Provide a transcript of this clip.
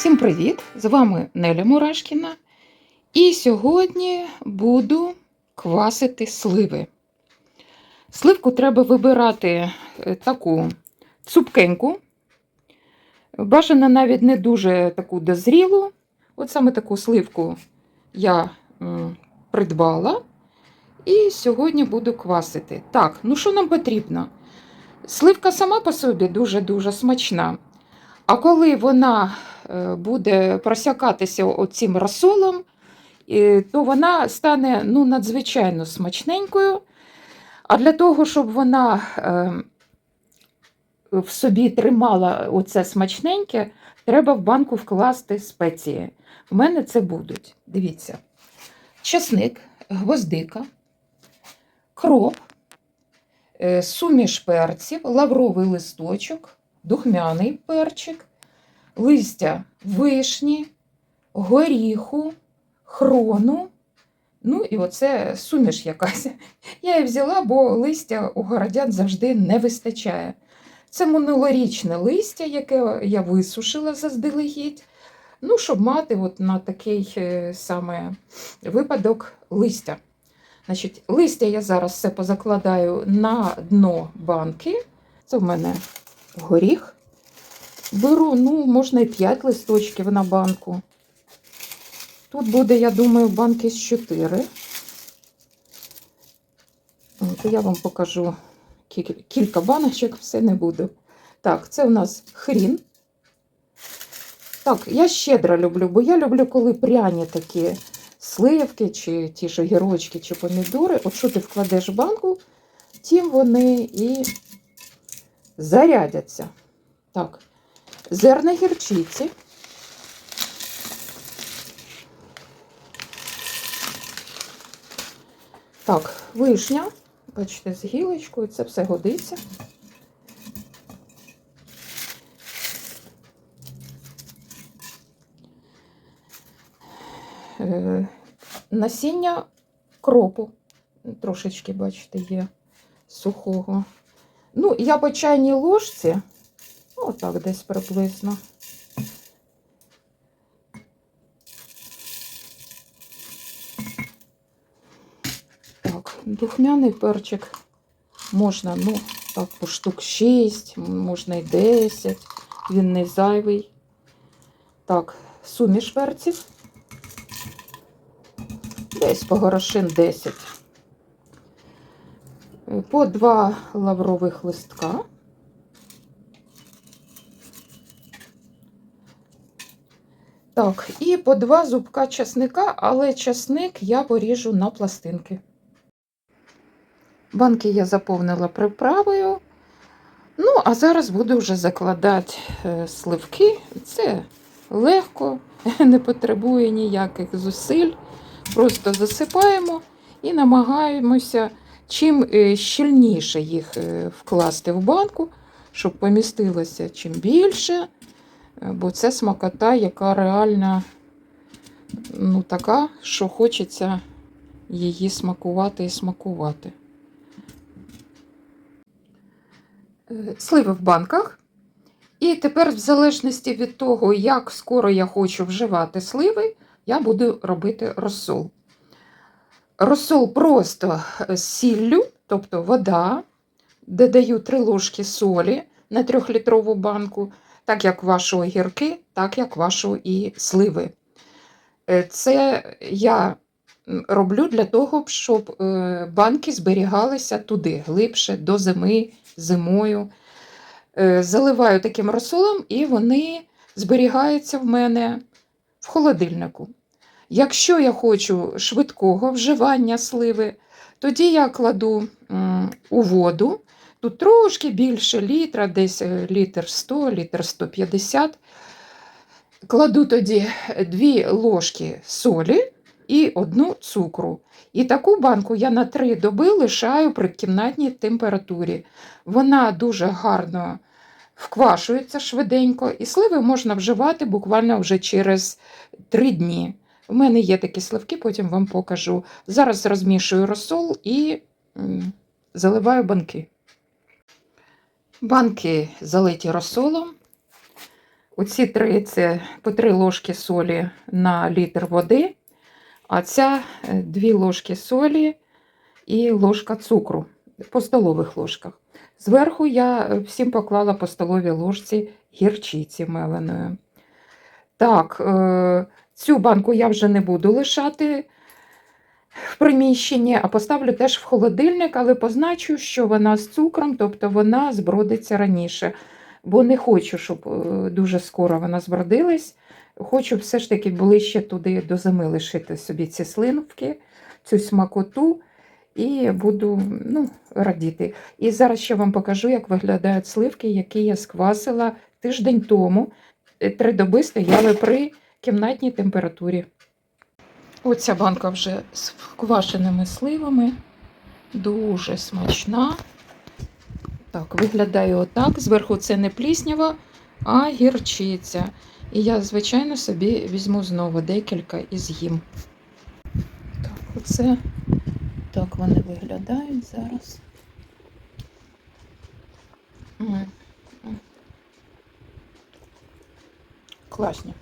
Всім привіт! З вами Неля Мурашкіна. І сьогодні буду квасити сливи. Сливку треба вибирати е, таку цупкеньку. Бажано навіть не дуже таку дозрілу. От саме таку сливку я придбала. І сьогодні буду квасити. Так, ну що нам потрібно? Сливка сама по собі дуже-дуже смачна. А коли вона буде просякатися оцим розсолом, е, то вона стане ну, надзвичайно смачненькою. А для того, щоб вона е, в собі тримала оце смачненьке, треба в банку вкласти спеції. У мене це будуть. Дивіться: часник, гвоздика, кроп, е, суміш перців, лавровий листочок, духмяний перчик, листя вишні, горіху, хрону. Ну і оце суміш якась. Я її взяла, бо листя у городян завжди не вистачає. Це минулорічне листя, яке я висушила заздалегідь. Ну, щоб мати от на такий е, саме випадок листя. Значить, Листя я зараз все позакладаю на дно банки. Це в мене горіх. Беру, ну, можна і 5 листочків на банку. Тут буде, я думаю, банки з 4. От, я вам покажу кілька баночок, все не буду. Так, це у нас хрін. Так, я щедро люблю, бо я люблю, коли пряні такі сливки, чи ті ж огірочки, чи помідори. От що ти вкладеш в банку, тим вони і зарядяться. Так, зерна гірчиці. Так, вишня. Бачите, з гілочкою, це все годиться. Е, Насіння кропу. Трошечки, бачите, є сухого. Ну, я по чайній ложці, отак десь приблизно. Так, духмяний перчик можна, ну, так, по штук 6, можна і 10, він не зайвий. Так, суміш перців. Десь по горошин 10. По два лаврових листка. Так, і по два зубка часника, але часник я поріжу на пластинки. Банки я заповнила приправою. Ну, а зараз буду вже закладати е, сливки. Це легко, не потребує ніяких зусиль. Просто засипаємо і намагаємося чим е, щільніше їх е, вкласти в банку, щоб помістилося чим більше. Е, Бо це смакота, яка реально ну, така, що хочеться її смакувати і смакувати. Е, Сливи в банках. І тепер, в залежності від того, як скоро я хочу вживати сливи, я буду робити розсол. Розсол просто з сіллю, тобто вода, додаю 3 ложки солі на 3-літрову банку, так як ваші огірки, так як ваші і сливи. Е, Це я роблю для того, щоб е, банки зберігалися туди глибше, до зими, зимою. Е, Заливаю таким розсолом, і вони зберігаються в мене в холодильнику. Якщо я хочу швидкого вживання сливи, тоді я кладу у воду, тут трошки більше літра, десь е, літр 100, літр 150. Кладу тоді 2 ложки солі і одну цукру. І таку банку я на 3 доби лишаю при кімнатній температурі. Вона дуже гарно вквашується швиденько, і сливи можна вживати буквально вже через 3 дні. У мене є такі сливки, потім вам покажу. Зараз розмішую розсол і заливаю банки. Банки залиті розсолом. Оці три це по три ложки солі на літр води, а ця е, дві ложки солі і ложка цукру по столових ложках. Зверху я е, всім поклала по столовій ложці гірчиці меленої. Так, е, цю банку я вже не буду лишати в приміщенні, а поставлю теж в холодильник, але позначу, що вона з цукром, тобто вона збродиться раніше. Бо не хочу, щоб е, дуже скоро вона збродилась. Хочу все ж таки ближче туди до зими лишити собі ці слинки, цю смакоту, і буду ну, радіти. І зараз ще вам покажу, як виглядають сливки, які я сквасила тиждень тому. Три доби стояли при кімнатній температурі. Оця банка вже з квашеними сливами. Дуже смачна. Так, виглядає отак. Зверху це не пліснява, а гірчиця. І я, звичайно, собі візьму знову декілька і з'їм. Так, оце так вони виглядають зараз. Класні.